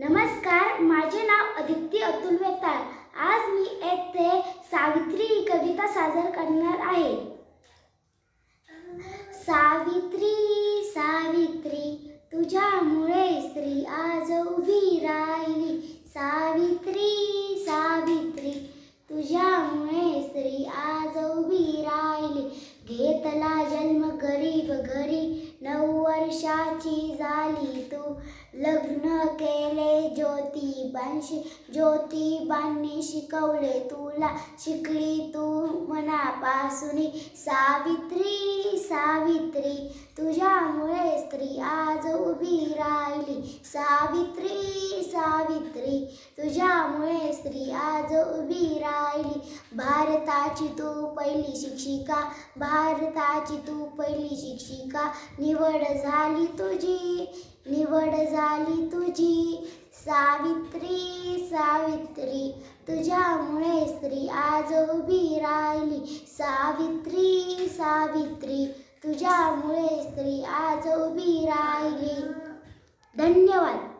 नमस्कार माझे नाव अदिती अतुल वेताळ. आज मी येथे सावित्री ही कविता सादर करणार आहे. सावित्री सावित्री तुझ्यामुळे स्त्री आज उभी राहिली. सावित्री सावित्री तुझ्यामुळे स्त्री आज उभी राहिली. घेतला जन्म गरीब नऊ झाली तू. लग्न केले ज्योतिबांशी ज्योतिबांनी शिकवले तुला. शिकली तू मनापासून. सावित्री सावित्री तुझ्यामुळे स्त्री आज उभी राहिली. सावित्री सावित्री तुझ्यामुळे स्त्री आज उभी राहिली. भारताची तू पहिली शिक्षिका भारताची तू पहिली शिक्षिका. निवड झाली तुझी निवड झाली तुझी. सावित्री सावित्री तुझ्यामुळे स्त्री आज उभी राहिली. सावित्री सावित्री तुझ्यामुळे स्त्री आज उभी राहिली. धन्यवाद.